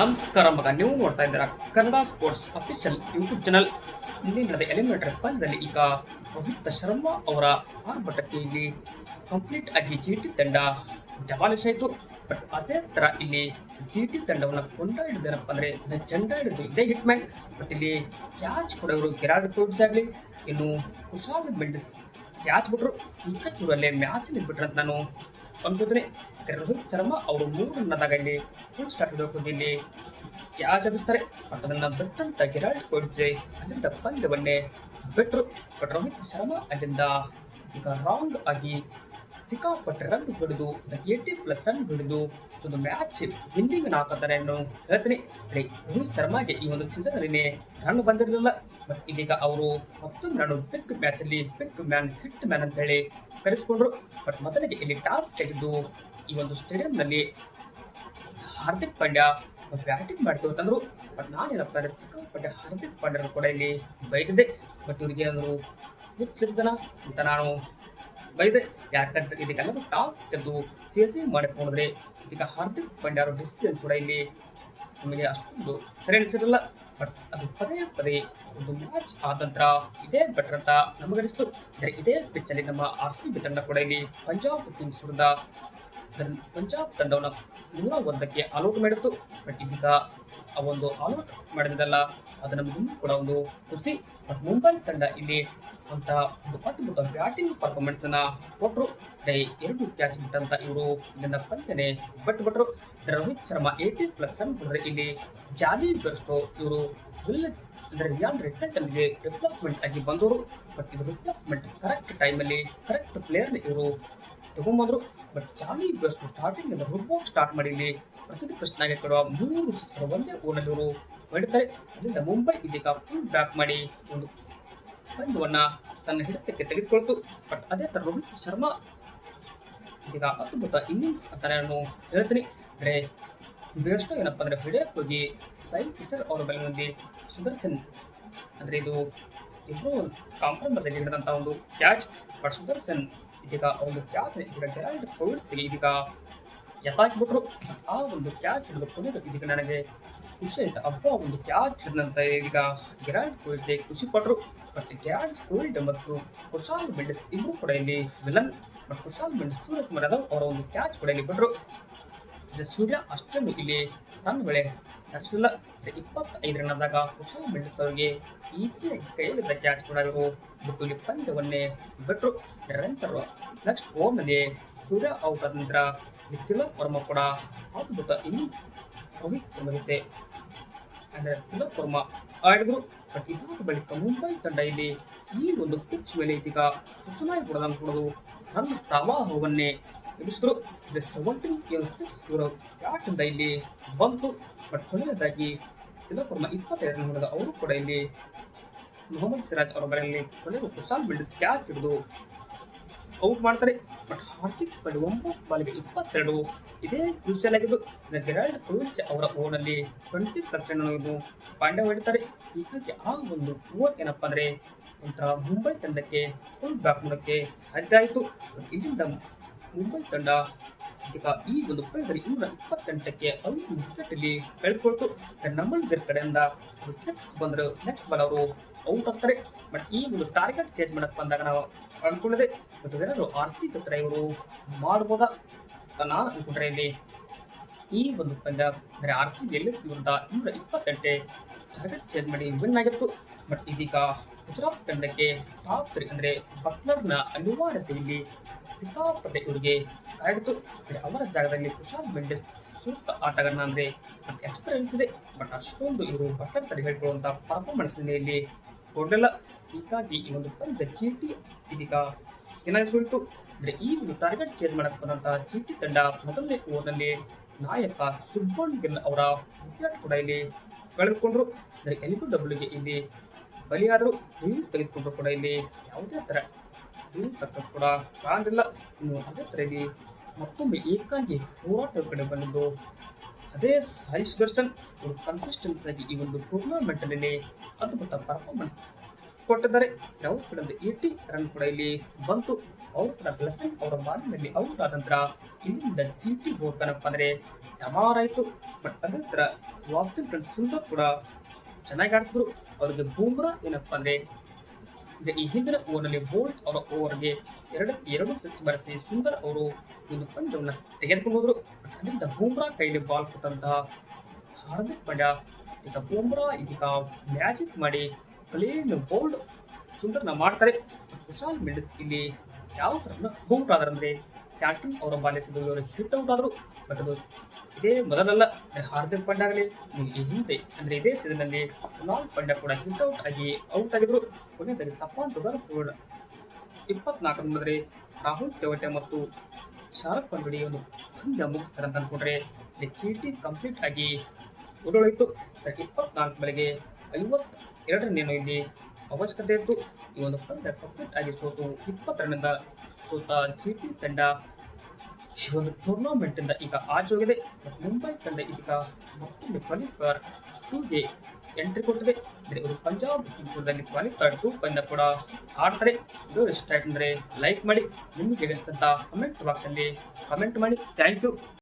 ನಮಸ್ಕಾರ ಮಗ, ನೀವು ನೋಡ್ತಾ ಇದ್ದೀರಾ Kannada sports official YouTube channel ಇಲ್ಲಿ ನಡೆದ ಎಲಿಮಿನೇಟರ್ ಪಂದ್ಯದಲ್ಲಿ ಈಗ ರೋಹಿತ್ ಶರ್ಮಾ ಅವರ ಆರ್ಭಟಕ್ಕೆ ಇಲ್ಲಿ ಕಂಪ್ಲೀಟ್ ಆಗಿ ಜಿ ಟಿ ತಂಡ ಡಬಾಲಿಶ್ ಆಯಿತು ಬಟ್ ಅದೇ ತರ ಇಲ್ಲಿ ಜಿ ಟಿ ತಂಡವನ್ನು ಕೊಂಡಾಡಿದೇನಪ್ಪ ಅಂದ್ರೆ ಜಂಡ ಹಿಡಿದು ಇದೇ ಹಿಟ್ ಮ್ಯಾನ್ ಬಟ್ ಇಲ್ಲಿ ಕ್ಯಾಚ್ ಕೊಡೋರು ಗೆರಾಡ್ ಕೋಟ್ಸ್ ಆಗಲಿ. ಇನ್ನು ಕುಶಾಲ್ ಮೆಂಡಿಸ್ ಕ್ಯಾಚ್ ಬಿಟ್ರು ಇಂಥ ಮ್ಯಾಚ್ ಬಿಟ್ರಂತ ನಾನು ಅನ್ಕೋತೀನಿ ರೋಹಿತ್ ಶರ್ಮಾ ಅವರು ಮೂರು ರನ್ನದಾಗ ಇಲ್ಲಿ ಫುಲ್ ಸ್ಟಾರ್ಟ್ ಎಬ್ಬಿಸ್ತಾರೆ ಬಟ್ ಅದನ್ನ ಬಿಟ್ಟಂತ ವಿರಾಟ್ ಕೊಡ್ಜೆ. ಅಲ್ಲಿಂದ ಪಂದ್ಯವನ್ನೇ ಬಿಟ್ರು. ಬಟ್ ರೋಹಿತ್ ಶರ್ಮಾ ಅಲ್ಲಿಂದ ಈಗ ರೌಂಡ್ ಆಗಿ ಸಿಕ್ಕಾಪಟ್ಟೆ ರನ್ ಹೊಡೆದು ಏಯ್ಟಿ ಪ್ಲಸ್ ರನ್ ಹೊಡೆದು ಒಂದು ಮ್ಯಾಚ್ ವಿನ್ನಿಂಗ್ ಹಾಕೋತಾರೆ ಅನ್ನೋ ಹೇಳ್ತೀನಿ ರೋಹಿತ್ ಶರ್ಮಾಗೆ ಈ ಒಂದು ಸೀಸನ್ ಅಲ್ಲಿ ರನ್ ಬಂದಿರಲಿಲ್ಲ. ಬಟ್ ಇದೀಗ ಅವರು ಮತ್ತೊಂದು ರನ್ ಬಿಗ್ ಮ್ಯಾಚ್ ಅಲ್ಲಿ ಬಿಗ್ ಮ್ಯಾನ್ ಹಿಟ್ ಮ್ಯಾನ್ ಅಂತ ಹೇಳಿ ಕರೆಸಿಕೊಂಡ್ರು. ಬಟ್ ಮೊದಲಿಗೆ ಇಲ್ಲಿ ಟಾಸ್ ತೆಗೆದು ಈ ಒಂದು ಸ್ಟೇಡಿಯಂನಲ್ಲಿ ಹಾರ್ದಿಕ್ ಪಾಂಡ್ಯ ಬ್ಯಾಟಿಂಗ್ ಮಾಡ್ತೀವಿ ಅಂತಂದ್ರು. ಬಟ್ ನಾನೇನಪ್ಪ ಸಿಕ್ಕಾಪಟ್ಟೆ ಹಾರ್ದಿಕ್ ಪಾಂಡ್ಯರು ಕೂಡ ಇಲ್ಲಿ ಬೈದಿದೆ. ಬಟ್ ಇವ್ರಿಗೆ ಏನಾದ್ರು ಗೊತ್ತಿದ್ದನ ಅಂತ ನಾನು ಬೈದೆ. ಯಾಕಂದ್ರೆ ಇದಕ್ಕೆಲ್ಲರೂ ಟಾಸ್ಕ್ ಎದ್ದು ಚೇಸಿ ಮಾಡಿಕೊಂಡ್ರೆ ಇದೀಗ ಹಾರ್ದಿಕ್ ಪಾಂಡ್ಯ ಅವರ ಡಿಸಿಷನ್ ಕೂಡ ಇಲ್ಲಿ ನಮಗೆ ಅಷ್ಟೊಂದು ಸರಿ ಅನಿಸಿರಲ್ಲ. ಬಟ್ ಅದು ಪದೇ ಪದೇ ಒಂದು ಮ್ಯಾಚ್ ಆದ ಇದೇ ಬೆಟರ್ ಅಂತ ನಮಗನಿಸ್ತು ಇದೇ ಪಿಚ್ ಅಲ್ಲಿ ನಮ್ಮ ಆರ್ ಸಿ ಬಿ ತಂಡ ಕೂಡ ಇಲ್ಲಿ ಪಂಜಾಬ್ ಕಿಂಗ್ಸ್ ವಿರುದ್ಧ ಪಂಜಾಬ್ ತಂಡವನ್ನು ನೂರ ಒಂದಕ್ಕೆ ಆಲೌಟ್ ಮಾಡಿತ್ತು. ಬಟ್ ಇದೀಗ ಆ ಒಂದು ಆಲೌಟ್ ಮಾಡಿದಲ್ಲ ಅದು ಕೂಡ ಒಂದು ಖುಷಿ. ಬಟ್ ಮುಂಬೈ ತಂಡ ಇಲ್ಲಿ ಅಂತ ಒಂದು ಅದ್ಭುತ ಬ್ಯಾಟಿಂಗ್ ಪರ್ಫಾರ್ಮೆನ್ಸ್ ಅನ್ನ ಕೊಟ್ಟರು ಎರಡು ಕ್ಯಾಚ್ ಬಿಟ್ಟಂತ ಇವರು ಇದನ್ನ ಪಂದ್ಯನೆ but Rohit Sharma eighty plus run ಕೊಟ್ಟರೆ ಇಲ್ಲಿ ಜಾಲಿ ಬೆರ್ಸ್ಟೋ ಇವರು. ಅಂದ್ರೆ ರಿಯಾನ್ ರಿಟರ್ನ್ಗೆ ರಿಪ್ಲೇಸ್ಮೆಂಟ್ ಆಗಿ ಬಂದವರು ಬಟ್ ಇದು ರಿಪ್ಲೇಸ್ಮೆಂಟ್ ಕರೆಕ್ಟ್ ಟೈಮಲ್ಲಿ ಕರೆಕ್ಟ್ ಪ್ಲೇಯರ್ ಇವರು ತಗೊಂಬಂದ್ರು ಬಟ್ ಜಾಲಿ ಬೆಸ್ಟ್ ಸ್ಟಾರ್ಟಿಂಗ್ ಇಂದ ರುಬ್ಬೋ ಸ್ಟಾರ್ಟ್ ಮಾಡಿ ಇಲ್ಲಿ ಪ್ರಸಿದ್ಧ ಕೃಷ್ಣಗೆ ಕೊಡುವ ಮೂರು ಸಿಕ್ಸರ್ ಒಂದೇ ಓನಲ್ಲಿ ಇವರು ಹೊಡಿತಾರೆ ಅಲ್ಲಿಂದ ಮುಂಬೈ ಇದೀಗ ಫುಲ್ ಬ್ಯಾಕ್ ಮಾಡಿ ಒಂದು ಪಂದ್ಯವನ್ನ ತನ್ನ ಹಿಡಿತಕ್ಕೆ ತೆಗೆದುಕೊಳ್ತು. ಬಟ್ ಅದೇ ತರ ರೋಹಿತ್ ಶರ್ಮಾ ಇದೀಗ ಅದ್ಭುತ ಇನ್ನಿಂಗ್ಸ್ ಅಂತ ನಾನು ಹೇಳ್ತೀನಿ. ಅಂದ್ರೆ ಬೆಸ್ಟ್ ಏನಪ್ಪ ಅಂದ್ರೆ ಹಿಡಿಯಕ್ಕೆ ಹೋಗಿ ಸೈ ಕಿಶೋರ್ ಅವರ ಬೆಲೆನಲ್ಲಿ ಸುದರ್ಶನ್ ಅಂದ್ರೆ ಇದು ಇಬ್ಬರು ಕಾಂಪ್ರಮೈಸ್ ಆಗಿ ಹಿಡಿದಂತ ಒಂದು ಕ್ಯಾಚ್ ಬಟ್ ಸುದರ್ಶನ್ ಇದೀಗ ಒಂದು ಕ್ಯಾಚ್ ಇದೀಗ ಗ್ರ್ಯಾಂಡ್ ಕೋವಿಡ್ ಇದೀಗ ಎತ್ತಾಕಿಬಿಟ್ರು ಆ ಒಂದು ಕ್ಯಾಚ್ ಹಿಡಿದು ಕೊನೆಗೆ ಇದೀಗ ನನಗೆ ಖುಷಿ ಆಯ್ತು ಅಬ್ಬ ಒಂದು ಕ್ಯಾಚ್ ಹಿಡಿದಂತ ಈಗ ಗೆರಾಲ್ಡ್ ಕೋಲ್ಡ್ ಖುಷಿ ಪಟ್ರು ಬಟ್ ಗೆರಾಲ್ಡ್ ಕೋವಿಡ್ ಮತ್ತು ಕುಶಾಲ್ ಮೆಂಡಿಸ್ ಇಬ್ಬರು ಕೂಡ ಇಲ್ಲಿ ವಿಲನ್ ಮತ್ತು ಕುಶಾಲ್ ಮೆಂಡಿಸ್ ಸೂರ್ಯ ಕುಮಾರ್ ಯಾದವ್ ಅವರ ಒಂದು ಕ್ಯಾಚ್ ಕೂಡ ಇಲ್ಲಿ ಇದು ಸೂರ್ಯ ಅಷ್ಟೊಂದು ಇಲ್ಲಿ ತನ್ನ ಬೆಳೆ ನಡೆಸಲಿಲ್ಲ ಇಪ್ಪತ್ತೈದು ರನ್ ಆದಾಗ ಕುಶಾಲ್ ಮೆಂಡಿಸ್ ಕೈಯಲ್ಲಿ ಈಜಿಯಾಗಿ ಕೈಯಲ್ಲಿದ್ದ ಕ್ಯಾಚ್ ಕೂಡ ಇವರು ಬಿಟ್ಟು ಇಲ್ಲಿ ಪಂದ್ಯವನ್ನೇ ಬಿಟ್ಟರು ನಿರಂತರರು ನೆಕ್ಸ್ಟ್ ಓವರ್ನಲ್ಲಿ ಸೂರ್ಯ ಔಟ್ ಆದ ನಂತರ ತಿಲಕ್ ವರ್ಮ ಕೂಡ ಅದ್ಭುತ ಇನ್ನಿಂಗ್ಸ್ ರೋಹಿತ್ ಜೊತೆ ಅಂದ್ರೆ ತಿಲಕ್ ವರ್ಮ ಆಡಿದ್ರು. ಬಟ್ ಇದಾದ ಬಳಿಕ ಮುಂಬೈ ತಂಡ ಇಲ್ಲಿ ಈ ಒಂದು ಪಿಚ್ ಮೇಲೆ ಇದೀಗ ಚುನಾಯಿ ಕೊಡದ ಕೊಡೋದು. ನನ್ನ ಪ್ರವಾಹವನ್ನೇ ಎಬ್ಬಿಸಿದ್ರು ಸೆವೆಂಟೀನ್ ಸಿಕ್ಸ್ ಇವರ ಬ್ಯಾಟಿಂದ ಇಲ್ಲಿ ಬಂತು ಬಟ್ ಕೊನೆಯದಾಗಿ ತಿಲಕ್ ಇಪ್ಪತ್ತೈದು ಹೊಡೆದ ಅವರು ಕೂಡ ಇಲ್ಲಿ ಮೊಹಮ್ಮದ್ ಸಿರಾಜ್ ಅವರ ಮನೆಯಲ್ಲಿ ಕೊನೆಗೂ ಕುಶಾಲ್ ಬಿಲ್ಡಿಸ್ ಕ್ಯಾಚ್ ಹಿಡಿದು ಔಟ್ ಮಾಡ್ತಾರೆ. ಬಟ್ ಹಾರ್ದಿಕ್ ಪಾಂಡ್ಯ ಒಂಬತ್ತು ಬಾಲಿಗೆ ಇಪ್ಪತ್ತೆರಡು ಇದೇ ಕ್ರೂಷಿಯಲ್ ಆಗಿದ್ದು ಗೆರಾಲ್ಡ್ ಕೋವಿಚ್ ಅವರ ಓನಲ್ಲಿ ಟ್ವೆಂಟಿ ಪರ್ಸೆಂಟ್ ಇದು ಪಾಂಡ್ಯ ಹೊಡಿತಾರೆ. ಹೀಗಾಗಿ ಆ ಒಂದು ಓವರ್ ಏನಪ್ಪ ಅಂದ್ರೆ ಒಂಥರ ಮುಂಬೈ ತಂಡಕ್ಕೆ ಫುಲ್ ಬ್ಯಾಕ್ ಮಾಡೋಕ್ಕೆ ಸಾಧ್ಯ ಆಯಿತು. ಇಲ್ಲಿಂದ ಮುಂಬೈ ತಂಡ ಈಗ ಈ ಒಂದು ಪಂದ್ಯದಲ್ಲಿ ಇನ್ನೂರ ಇಪ್ಪತ್ತೆಂಟಕ್ಕೆ ಐದು ವಿಕೆಟ್ ಇಲ್ಲಿ ಕಳೆದುಕೊಳ್ತು ಬೇರೆ ಕಡೆಯಿಂದ ಸಿಕ್ಸ್ ಬಂದರು ನೆಕ್ಸ್ಟ್ ಬಾಲ್ ಅವರು ಔಟ್ ಆಗ್ತಾರೆ. ಬಟ್ ಈ ಒಂದು ಟಾರ್ಗೆಟ್ ಚೇಂಜ್ ಮಾಡಕ್ ಬಂದಾಗ ನಾವು ಅನ್ಕೊಂಡಿದೆ ಬಟ್ ಏನಾದ್ರು ಆರ್ ಸಿ ಹತ್ರ ಇವರು ಮಾಡ್ಬೋದಾ ನಾನು ಅನ್ಕೊಂಡ್ರೆ ಇಲ್ಲಿ ಈ ಒಂದು ಪಂದ್ಯ ಅಂದರೆ ಆರ್ ಸಿ ಎಲ್ ಎಸ್ ವಿರುದ್ಧ ಇನ್ನೂರ ಇಪ್ಪತ್ತೆಂಟೆ ಟಾರ್ಗೆಟ್ ಚೇಂಜ್ ಮಾಡಿ ವಿನ್ ಆಗಿತ್ತು. ಬಟ್ ಇದೀಗ ಗುಜರಾತ್ ತಂಡಕ್ಕೆ ಟಾಪ್ ತ್ರೀ ಅಂದ್ರೆ ಬಟ್ಲರ್ನ ಅನಿವಾರ್ಯತೆಯಲ್ಲಿ ಸಿಕ್ಕಾಪಟ್ಟೆ ಇವರಿಗೆ ಕಾಯಿತು ಅವರ ಜಾಗದಲ್ಲಿ ಕುಶಾಲ್ ಮೆಂಡೆಸ್ ಸೂಕ್ತ ಆಟಗಾರನ ಅಂದ್ರೆ ಎಕ್ಸ್ಪೀರಿಯನ್ಸ್ ಇದೆ ಬಟ್ ಅಷ್ಟೊಂದು ಇವರು ಬಟ್ಲರ್ ತಡೆ ಹೇಳ್ಕೊಳ್ಳುವಂತ ಪರ್ಫಾರ್ಮೆನ್ಸ್ ಹಿನ್ನೆಲೆಯಲ್ಲಿ ಕೊಡಲ್ಲ ಹೀಗಾಗಿ ಈ ಒಂದು ಪಂದ್ಯ ಚೀಟಿ ಇದೀಗ ಏನಾಗಿತ್ತು ಅಂದ್ರೆ ಈ ಒಂದು ಟಾರ್ಗೆಟ್ ಚೇಂಜ್ ಮಾಡಕ್ಕೆ ಬಂದಂತ ಚೀಟಿ ತಂಡ ಮೊದಲನೇ ಓವರ್ನಲ್ಲಿ ನಾಯಕ ಸುಬ್ಬನ್ ಗಿಲ್ ಅವರ ವಿಕೆಟ್ ಕೂಡ ಇಲ್ಲಿ ಕಳೆದುಕೊಂಡ್ರು. ಅಂದ್ರೆ ಎಲ್ ಡಬ್ಲ್ಯೂಗೆ ಇಲ್ಲಿ ಬಲಿಯಾದರು ನೀವು ತೆಗೆದುಕೊಂಡ್ರು ಕೂಡ ಇಲ್ಲಿ ಯಾವುದೇ ತರ ನೀವು ಸಕ್ಸಸ್ ಕೂಡ ಕಾಣಲಿಲ್ಲ. ಇನ್ನು ಅದೇ ತರ ಇಲ್ಲಿ ಮತ್ತೊಮ್ಮೆ ಏಕಾಂಗಿ ಹೋರಾಟದ ಕಡೆ ಬಂದಿದ್ದು ಅದೇ ಸಾಯಿ ದರ್ಶನ್. ಅವರು ಕನ್ಸಿಸ್ಟೆನ್ಸ್ ಆಗಿ ಈ ಒಂದು ಟೂರ್ನಾಮೆಂಟ್ನಲ್ಲಿ ಅದ್ಭುತ ಪರ್ಫಾರ್ಮೆನ್ಸ್ ಕೊಟ್ಟಿದ್ದಾರೆ. ಯಾವ ಕಡೆ ಏಟಿ ರನ್ ಕೂಡ ಇಲ್ಲಿ ಬಂತು. ಅವರು ಕೂಡ ಬ್ಲೆಸ್ಸಿಂಗ್ ಅವರ ಬಾಲಿನಲ್ಲಿ ಔಟ್ ಆದ ನಂತರ ಇಲ್ಲಿಂದ ಜಿಟಿ ಹೋಗ್ತಾನಪ್ಪ ಅಂದ್ರೆ ಟಮಾರಾಯ್ತು ಬಟ್ ಅದೇ ತರ ವಾಷಿಂಗ್ಟನ್ ಸುಂದರ್ ಕೂಡ ಚೆನ್ನಾಗಿ ಆಡ್ತಿದ್ರು. ಅವ್ರಿಗೆ ಬೂಮ್ರಾ, ಏನಪ್ಪಾ ಅಂದ್ರೆ, ಈಗ ಈ ಹಿಂದಿನ ಓವರ್ನಲ್ಲಿ ಬೋಲ್ಟ್ ಅವರ ಓವರ್ಗೆ ಎರಡು ಎರಡು ಸಿಕ್ಸ್ ಬರೆಸಿ ಸುಂದರ್ ಅವರು ಒಂದು ಪಂದ್ಯವನ್ನು ತೆಗೆದುಕೊಂಡು ಹೋದ್ರು ಬಟ್ ಬೂಮ್ರಾ ಕೈಲಿ ಬಾಲ್ ಕೊಟ್ಟಂತಹ ಹಾರ್ದಿಕ್ ಪಾಂಡ್ಯ ಈಗ ಬೂಮ್ರಾ ಇದೀಗ ಮ್ಯಾಜಿಕ್ ಮಾಡಿ ಕ್ಲೀನ್ ಬೋಲ್ಡ್ ಸುಂದರ್ನ ಮಾಡ್ತಾರೆ. ಕುಶಾಲ್ ಮೆಂಡಿಸ್ ಇಲ್ಲಿ ಯಾವ ತರ ಬೂಮ್ರಾ ಆದ್ರಂದ್ರೆ ಸ್ಯಾಟನ್ ಅವರ ಬಾಲ್ಯ ಇವರು ಹಿಟ್ ಔಟ್ ಆದರು. ಬಟ್ ಅದು ಇದೇ ಮೊದಲಲ್ಲ. ಹಾರ್ದಿಕ್ ಪಂಡ್ಯ ಆಗಲಿ ಈ ಹಿಂದೆ, ಅಂದ್ರೆ ಇದೇ ಸೀಸನ್ನಲ್ಲಿ ಕುನಾಲ್ ಪಂಡ್ಯ ಕೂಡ ಹಿಟ್ ಔಟ್ ಆಗಿ ಔಟ್ ಆಗಿದ್ರು. ಕೊನೆಯಲ್ಲಿ ಸಫಾನ್ ಟುಗರ್ ಕೂಡ ಇಪ್ಪತ್ನಾಲ್ಕರ ಮೊದಲೇ ರಾಹುಲ್ ಟೆವಟೆ ಮತ್ತು ಶಾರುಖ್ ಪಂಗಡಿ ಒಂದು ಪಂದ್ಯ ಮುಗಿಸ್ತಾರೆ ಅಂತ ಅನ್ಕೊಂಡ್ರೆ ಚೀಟಿ ಕಂಪ್ಲೀಟ್ ಆಗಿ ಉರುಳೋಯ್ತು ಇಪ್ಪತ್ನಾಲ್ಕು ಬೆಳಗ್ಗೆ ಐವತ್ ಎರಡರನ್ನೇನು ಇಲ್ಲಿ ಅವಶ್ಯಕತೆ ಇತ್ತು. ಈ ಒಂದು ಪಂದ್ಯ ಕಂಪ್ಲೀಟ್ ಆಗಿ ಸೋತು ಇಪ್ಪತ್ತೆರಡರಿಂದ ಸೋತ ಜಿಟಿ ತಂಡ ಈ ಒಂದು ಟೂರ್ನಮೆಂಟ್ ಇಂದ ಈಗ ಆಚೆ ಹೋಗಿದೆ ಮುಂಬೈ ತಂಡ ಈಗ ಮತ್ತೊಂದು ಕ್ವಾಲಿಫೈರ್ ಟೂಗೆ ಎಂಟ್ರಿ ಕೊಟ್ಟಿದೆ. ಅಂದ್ರೆ ಒಂದು ಪಂಜಾಬ್ ಕಿಂಗ್ಸ್ನಲ್ಲಿ ಕ್ವಾಲಿಫೈರ್ ಟೂ ಪಂದ್ಯ ಕೂಡ ಆಡ್ತಾರೆ. ಇದು ಇಷ್ಟ ಆಯ್ತು ಅಂದ್ರೆ ಲೈಕ್ ಮಾಡಿ ನಿಮಗೆ ಕಮೆಂಟ್ ಬಾಕ್ಸ್ ಅಲ್ಲಿ ಕಮೆಂಟ್ ಮಾಡಿ. Thank you